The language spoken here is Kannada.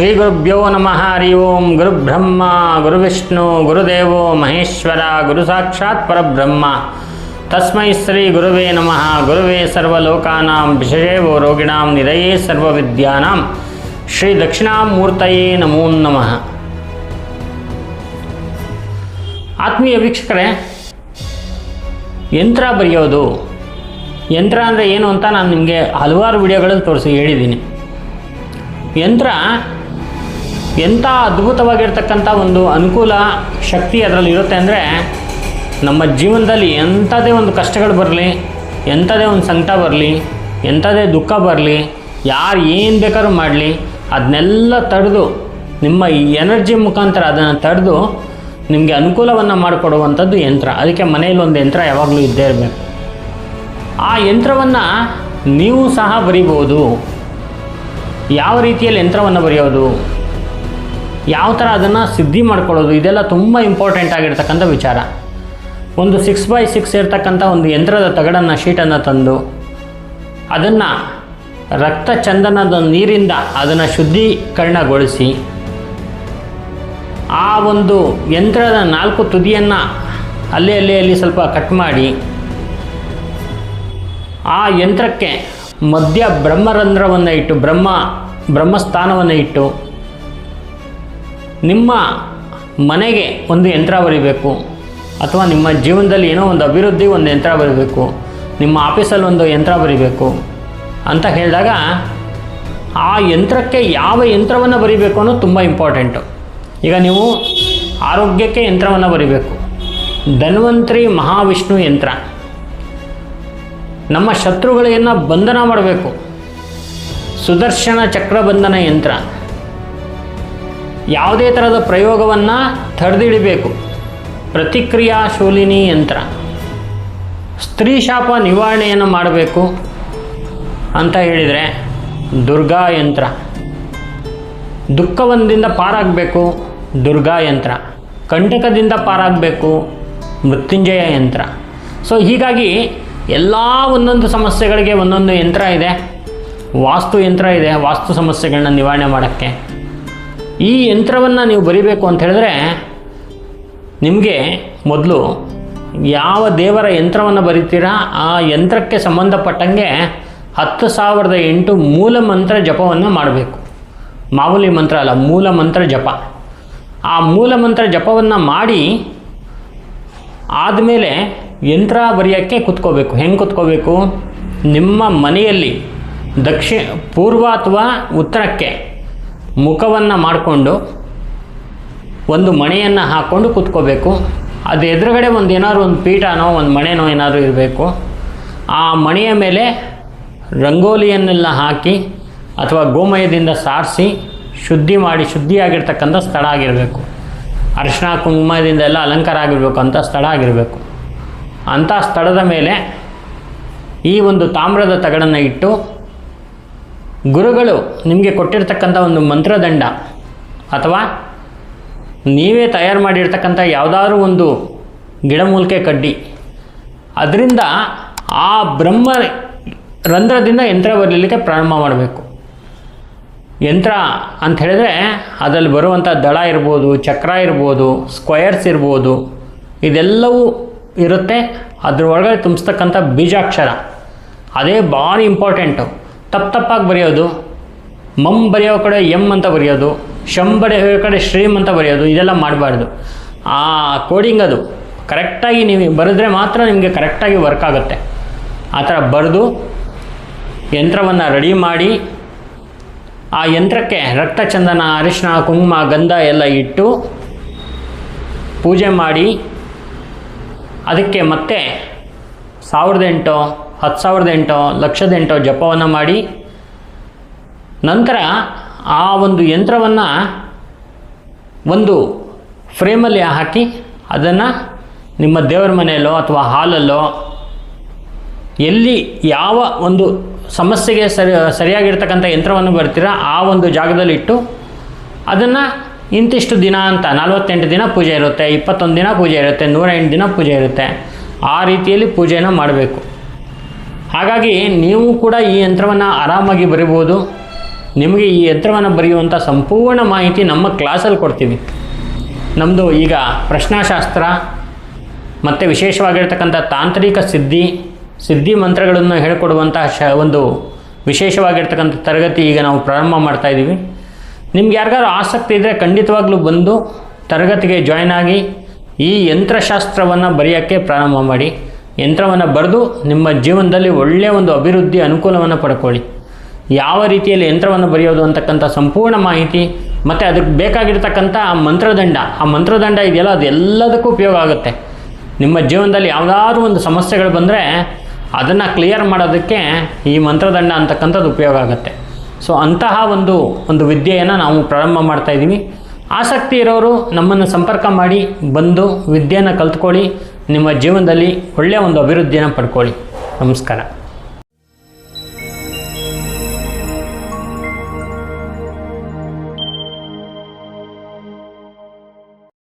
ಶ್ರೀ ಗುರುಭ್ಯೋ ನಮಃ. ಹರಿ ಓಂ. ಗುರುಬ್ರಹ್ಮ, ಗುರುವಿಷ್ಣು, ಗುರುದೇವೋ, ಮಹೇಶ್ವರ ಗುರು ಸಾಕ್ಷಾತ್ ಪರಬ್ರಹ್ಮ. ತಸ್ಮೈ ಶ್ರೀ ಗುರುವೇ ನಮಃ. ಗುರುವೇ ಸರ್ವಲೋಕಾನಾಂ ವಿಷಯೇವೋ ರೋಗಿಣಾಂ ನಿರಯೇ ಸರ್ವವಿದ್ಯಾನಾಂ. ಶ್ರೀ ದಕ್ಷಿಣಾಮೂರ್ತಯೇ ನಮೋ ನಮಃ. ಆತ್ಮೀಯ ವೀಕ್ಷಕರೇ, ಯಂತ್ರ ಬರೆಯೋದು. ಯಂತ್ರ ಅಂದರೆ ಏನು ಅಂತ ನಾನು ನಿಮಗೆ ಹಲವಾರು ವಿಡಿಯೋಗಳಲ್ಲಿ ತೋರಿಸಿ ಹೇಳಿದ್ದೀನಿ. ಯಂತ್ರ ಎಂಥ ಅದ್ಭುತವಾಗಿರ್ತಕ್ಕಂಥ ಒಂದು ಅನುಕೂಲ ಶಕ್ತಿ ಅದರಲ್ಲಿ ಇರುತ್ತೆ ಅಂದರೆ ನಮ್ಮ ಜೀವನದಲ್ಲಿ ಎಂಥದೇ ಒಂದು ಕಷ್ಟಗಳು ಬರಲಿ ಎಂಥದೇ ಒಂದು ಸಂಕಟ ಬರಲಿ ಎಂಥದೇ ದುಃಖ ಬರಲಿ, ಯಾರು ಏನು ಬೇಕಾದ್ರೂ ಮಾಡಲಿ ಅದನ್ನೆಲ್ಲ ತಡೆದು ನಿಮ್ಮ ಈ ಎನರ್ಜಿ ಮುಖಾಂತರ ಅದನ್ನು ತಡೆದು ನಿಮಗೆ ಅನುಕೂಲವನ್ನು ಮಾಡಿಕೊಡುವಂಥದ್ದು ಯಂತ್ರ. ಅದಕ್ಕೆ ಮನೆಯಲ್ಲಿ ಒಂದು ಯಂತ್ರ ಯಾವಾಗಲೂ ಇದ್ದೇ ಇರಬೇಕು. ಆ ಯಂತ್ರವನ್ನು ನೀವು ಸಹ ಬರಿಬೋದು ಯಾವ ರೀತಿಯಲ್ಲಿ ಯಂತ್ರವನ್ನು ಬರೆಯೋದು? ಯಾವ ಥರ ಅದನ್ನು ಸಿದ್ಧಿ ಮಾಡ್ಕೊಳ್ಳೋದು, ಇದೆಲ್ಲ ತುಂಬ ಇಂಪಾರ್ಟೆಂಟ್ ಆಗಿರ್ತಕ್ಕಂಥ ವಿಚಾರ. ಒಂದು ಸಿಕ್ಸ್ ಬೈ ಸಿಕ್ಸ್ ಇರ್ತಕ್ಕಂಥ ಒಂದು ಯಂತ್ರದ ತಗಡನ್ನು, ಶೀಟನ್ನು ತಂದು, ಅದನ್ನು ರಕ್ತ ಚಂದನದ ನೀರಿಂದ ಅದನ್ನು ಶುದ್ಧೀಕರಣಗೊಳಿಸಿ, ಆ ಒಂದು ಯಂತ್ರದ ನಾಲ್ಕು ತುದಿಯನ್ನು ಅಲ್ಲಿ ಅಲ್ಲಿ ಅಲ್ಲಿ ಸ್ವಲ್ಪ ಕಟ್ ಮಾಡಿ, ಆ ಯಂತ್ರಕ್ಕೆ ಮಧ್ಯ ಬ್ರಹ್ಮರಂಧ್ರವನ್ನು ಇಟ್ಟು, ಬ್ರಹ್ಮ, ಬ್ರಹ್ಮಸ್ಥಾನವನ್ನು ಇಟ್ಟು ನಿಮ್ಮ ಮನೆಗೆ ಒಂದು ಯಂತ್ರ ಬರಿಬೇಕು ಅಥವಾ ನಿಮ್ಮ ಜೀವನದಲ್ಲಿ ಏನೋ ಒಂದು ಅಭಿವೃದ್ಧಿ ಒಂದು ಯಂತ್ರ ಬರೀಬೇಕು, ನಿಮ್ಮ ಆಫೀಸಲ್ಲಿ ಒಂದು ಯಂತ್ರ ಬರೀಬೇಕು ಅಂತ ಹೇಳಿದಾಗ ಆ ಯಂತ್ರಕ್ಕೆ ಯಾವ ಯಂತ್ರವನ್ನು ಬರಿಬೇಕು ಅನ್ನೋದು ತುಂಬ ಇಂಪಾರ್ಟೆಂಟು ಈಗ ನೀವು ಆರೋಗ್ಯಕ್ಕೆ ಯಂತ್ರವನ್ನು ಬರೀಬೇಕು. ಧನ್ವಂತ್ರಿ ಮಹಾವಿಷ್ಣು ಯಂತ್ರ. ನಮ್ಮ ಶತ್ರುಗಳಿಗೆ ಬಂಧನ ಮಾಡಬೇಕು. ಸುದರ್ಶನ ಚಕ್ರಬಂಧನ ಯಂತ್ರ. ಯಾವುದೇ ಥರದ ಪ್ರಯೋಗವನ್ನು ತಡೆದಿಡಬೇಕು ಪ್ರತಿಕ್ರಿಯಾ ಶೂಲಿನಿ ಯಂತ್ರ. ಸ್ತ್ರೀ ಶಾಪ ನಿವಾರಣೆಯನ್ನು ಮಾಡಬೇಕು ಅಂತ ಹೇಳಿದರೆ ದುರ್ಗಾ ಯಂತ್ರ. ದುಃಖವೊಂದಿಂದ ಪಾರಾಗಬೇಕು ದುರ್ಗಾ ಯಂತ್ರ. ಕಂಟಕದಿಂದ ಪಾರಾಗಬೇಕು ಮೃತ್ಯುಂಜಯ ಯಂತ್ರ. ಸೊ ಹೀಗಾಗಿ ಎಲ್ಲ ಒಂದೊಂದು ಸಮಸ್ಯೆಗಳಿಗೆ ಒಂದೊಂದು ಯಂತ್ರ ಇದೆ. ವಾಸ್ತು ಯಂತ್ರ ಇದೆ. ವಾಸ್ತು ಸಮಸ್ಯೆಗಳನ್ನ ನಿವಾರಣೆ ಮಾಡೋಕ್ಕೆ. ಈ ಯಂತ್ರವನ್ನು ನೀವು ಬರಿಬೇಕು ಅಂತ ಹೇಳಿದ್ರೆ ನಿಮಗೆ ಮೊದಲು ಯಾವ ದೇವರ ಯಂತ್ರವನ್ನು ಬರಿತೀರಾ, ಆ ಯಂತ್ರಕ್ಕೆ ಸಂಬಂಧಪಟ್ಟಂಗೆ ಹತ್ತು ಸಾವಿರದ ಎಂಟು ಮೂಲ ಮಂತ್ರ ಜಪವನ್ನು ಮಾಡಬೇಕು. ಮಾಮೂಲಿ ಮಂತ್ರ ಅಲ್ಲ, ಮೂಲ ಮಂತ್ರ ಜಪ. ಆ ಮೂಲ ಮಂತ್ರ ಜಪವನ್ನು ಮಾಡಿ ಆದಮೇಲೆ ಯಂತ್ರ ಬರೆಯೋಕ್ಕೆ ಕುತ್ಕೋಬೇಕು. ಹೆಂಗೆ ಕುತ್ಕೋಬೇಕು? ನಿಮ್ಮ ಮನೆಯಲ್ಲಿ ದಕ್ಷಿಣ, ಪೂರ್ವ ಅಥವಾ ಉತ್ತರಕ್ಕೆ. ಮುಖವನ್ನು ಮಾಡಿಕೊಂಡು ಒಂದು ಮಣೆಯನ್ನು ಹಾಕ್ಕೊಂಡು ಕೂತ್ಕೋಬೇಕು. ಅದು ಎದುರುಗಡೆ ಒಂದು ಏನಾದ್ರು ಒಂದು ಪೀಠನೋ ಒಂದು ಮಣೆನೋ ಏನಾದರೂ ಇರಬೇಕು. ಆ ಮಣೆಯ ಮೇಲೆ ರಂಗೋಲಿಯನ್ನೆಲ್ಲ ಹಾಕಿ ಅಥವಾ ಗೋಮಯದಿಂದ ಸಾರಿಸಿ ಶುದ್ಧಿ ಮಾಡಿ ಶುದ್ಧಿಯಾಗಿರ್ತಕ್ಕಂಥ ಸ್ಥಳ ಆಗಿರಬೇಕು. ಅರಿಶಿಣ ಕುಂಕುಮದಿಂದ ಎಲ್ಲ ಅಲಂಕಾರ ಆಗಿರಬೇಕು ಅಂಥ ಸ್ಥಳ ಆಗಿರಬೇಕು. ಅಂಥ ಸ್ಥಳದ ಮೇಲೆ ಈ ಒಂದು ತಾಮ್ರದ ತಗಡನ್ನು ಇಟ್ಟು ಗುರುಗಳು ನಿಮಗೆ ಕೊಟ್ಟಿರ್ತಕ್ಕಂಥ ಒಂದು ಮಂತ್ರದಂಡ ಅಥವಾ ನೀವೇ ತಯಾರು ಮಾಡಿರ್ತಕ್ಕಂಥ ಯಾವುದಾದ್ರೂ ಒಂದು ಗಿಡಮೂಲಿಕೆ ಕಡ್ಡಿ. ಅದರಿಂದ ಆ ಬ್ರಹ್ಮ ರಂಧ್ರದಿಂದ ಯಂತ್ರ ಬರಲಿಕ್ಕೆ ಪ್ರಾರಂಭ ಮಾಡಬೇಕು. ಯಂತ್ರ ಅಂತ ಹೇಳಿದ್ರೆ ಅದರಲ್ಲಿ ಬರುವಂಥ ದಳ ಇರ್ಬೋದು, ಚಕ್ರ ಇರ್ಬೋದು ಸ್ಕ್ವಯರ್ಸ್ ಇರ್ಬೋದು, ಇದೆಲ್ಲವೂ ಇರುತ್ತೆ. ಅದ್ರ ಒಳಗಡೆ ತುಂಬಿಸ್ತಕ್ಕಂಥ ಬೀಜಾಕ್ಷರ. ಅದೇ ಭಾರಿ ಇಂಪಾರ್ಟೆಂಟು ತಪ್ಪು ತಪ್ಪಾಗಿ ಬರೆಯೋದು, ಮಮ್ ಬರೆಯೋ ಕಡೆ ಎಂ ಅಂತ ಬರೆಯೋದು, ಶಂ ಬರೆಯೋ ಕಡೆ ಶ್ರೀಮ್ ಅಂತ ಬರೆಯೋದು, ಇದೆಲ್ಲ ಮಾಡಬಾರ್ದು. ಆ ಕೋಡಿಂಗ್ ಅದು ಕರೆಕ್ಟಾಗಿ ನೀವು ಬರೆದ್ರೆ ಮಾತ್ರ ನಿಮಗೆ ಕರೆಕ್ಟಾಗಿ ವರ್ಕ್ ಆಗುತ್ತೆ. ಆ ಥರ ಬರೆದು ಯಂತ್ರವನ್ನು ರೆಡಿ ಮಾಡಿ, ಆ ಯಂತ್ರಕ್ಕೆ ರಕ್ತ ಚಂದನ ಅರಿಶಿನ ಕುಂಕುಮ, ಗಂಧ ಎಲ್ಲ ಇಟ್ಟು ಪೂಜೆ ಮಾಡಿ, ಅದಕ್ಕೆ ಮತ್ತೆ ಸಾವಿರದ ಎಂಟೋ ಹತ್ತು ಸಾವಿರದ ಎಂಟೋ ಲಕ್ಷದ ಎಂಟೋ ಜಪವನ್ನು ಮಾಡಿ ನಂತರ ಆ ಒಂದು ಯಂತ್ರವನ್ನು ಒಂದು ಫ್ರೇಮಲ್ಲಿ ಹಾಕಿ ಅದನ್ನು ನಿಮ್ಮ ದೇವರ ಮನೆಯಲ್ಲೋ ಅಥವಾ ಹಾಲಲ್ಲೋ ಎಲ್ಲಿ ಯಾವ ಒಂದು ಸಮಸ್ಯೆಗೆ ಸರಿ, ಸರಿಯಾಗಿರ್ತಕ್ಕಂಥ ಯಂತ್ರವನ್ನು ಬರ್ತೀರಾ ಆ ಒಂದು ಜಾಗದಲ್ಲಿ ಇಟ್ಟು ಅದನ್ನು ಇಂತಿಷ್ಟು ದಿನ ಅಂತ, ನಲವತ್ತೆಂಟು ದಿನ ಪೂಜೆ ಇರುತ್ತೆ, ಇಪ್ಪತ್ತೊಂದು ದಿನ ಪೂಜೆ ಇರುತ್ತೆ ನೂರ ಎಂಟು ದಿನ ಪೂಜೆ ಇರುತ್ತೆ, ಆ ರೀತಿಯಲ್ಲಿ ಪೂಜೆಯನ್ನು ಮಾಡಬೇಕು. ಹಾಗಾಗಿ ನೀವು ಕೂಡ ಈ ಯಂತ್ರವನ್ನು ಆರಾಮಾಗಿ ಬರಿಬೋದು. ನಿಮಗೆ ಈ ಯಂತ್ರವನ್ನು ಬರೆಯುವಂಥ ಸಂಪೂರ್ಣ ಮಾಹಿತಿ ನಮ್ಮ ಕ್ಲಾಸಲ್ಲಿ ಕೊಡ್ತೀವಿ. ನಮ್ಮದು ಈಗ ಪ್ರಶ್ನಾಶಾಸ್ತ್ರ, ಮತ್ತು ವಿಶೇಷವಾಗಿರ್ತಕ್ಕಂಥ ತಾಂತ್ರಿಕ ಸಿದ್ಧಿ ಸಿದ್ಧಿ ಮಂತ್ರಗಳನ್ನು ಹೇಳಿಕೊಡುವಂತಹ ಶ, ಒಂದು ವಿಶೇಷವಾಗಿರ್ತಕ್ಕಂಥ ತರಗತಿ ಈಗ ನಾವು ಪ್ರಾರಂಭ ಮಾಡ್ತಾ ಇದ್ದೀವಿ. ನಿಮ್ಗೆ ಯಾರಿಗಾರು ಆಸಕ್ತಿ ಇದ್ದರೆ ಖಂಡಿತವಾಗ್ಲೂ ಬಂದು ತರಗತಿಗೆ ಜಾಯ್ನ್ ಆಗಿ ಈ ಯಂತ್ರಶಾಸ್ತ್ರವನ್ನು ಬರೆಯೋಕ್ಕೆ ಪ್ರಾರಂಭ ಮಾಡಿ. ಯಂತ್ರವನ್ನು ಬರೆದು ನಿಮ್ಮ ಜೀವನದಲ್ಲಿ ಒಳ್ಳೆಯ ಒಂದು ಅಭಿವೃದ್ಧಿ ಅನುಕೂಲವನ್ನು ಪಡ್ಕೊಳ್ಳಿ. ಯಾವ ರೀತಿಯಲ್ಲಿ ಯಂತ್ರವನ್ನು ಬರೆಯೋದು ಅಂತಕ್ಕಂಥ ಸಂಪೂರ್ಣ ಮಾಹಿತಿ, ಮತ್ತು ಅದಕ್ಕೆ ಬೇಕಾಗಿರ್ತಕ್ಕಂಥ ಆ ಮಂತ್ರದಂಡ ಆ ಮಂತ್ರದಂಡ ಇದೆಯಲ್ಲ, ಅದೆಲ್ಲದಕ್ಕೂ ಉಪಯೋಗ ಆಗುತ್ತೆ. ನಿಮ್ಮ ಜೀವನದಲ್ಲಿ ಯಾವುದಾದ್ರೂ ಒಂದು ಸಮಸ್ಯೆಗಳು ಬಂದರೆ ಅದನ್ನು ಕ್ಲಿಯರ್ ಮಾಡೋದಕ್ಕೆ ಈ ಮಂತ್ರದಂಡ ಅಂತಕ್ಕಂಥದ್ದು ಉಪಯೋಗ ಆಗುತ್ತೆ. ಸೊ ಅಂತಹ ಒಂದು ಒಂದು ವಿದ್ಯೆಯನ್ನು ನಾವು ಪ್ರಾರಂಭ ಮಾಡ್ತಾ ಇದ್ದೀವಿ. ಆಸಕ್ತಿ ಇರೋರು ನಮ್ಮನ್ನು ಸಂಪರ್ಕ ಮಾಡಿ, ಬಂದು ವಿದ್ಯೆಯನ್ನು ಕಲ್ತ್ಕೊಳ್ಳಿ. ನಿಮ್ಮ ಜೀವನದಲ್ಲಿ ಒಳ್ಳೆಯ ಒಂದು ಅಭಿವೃದ್ಧಿಯನ್ನು ಪಡ್ಕೊಳ್ಳಿ. ನಮಸ್ಕಾರ.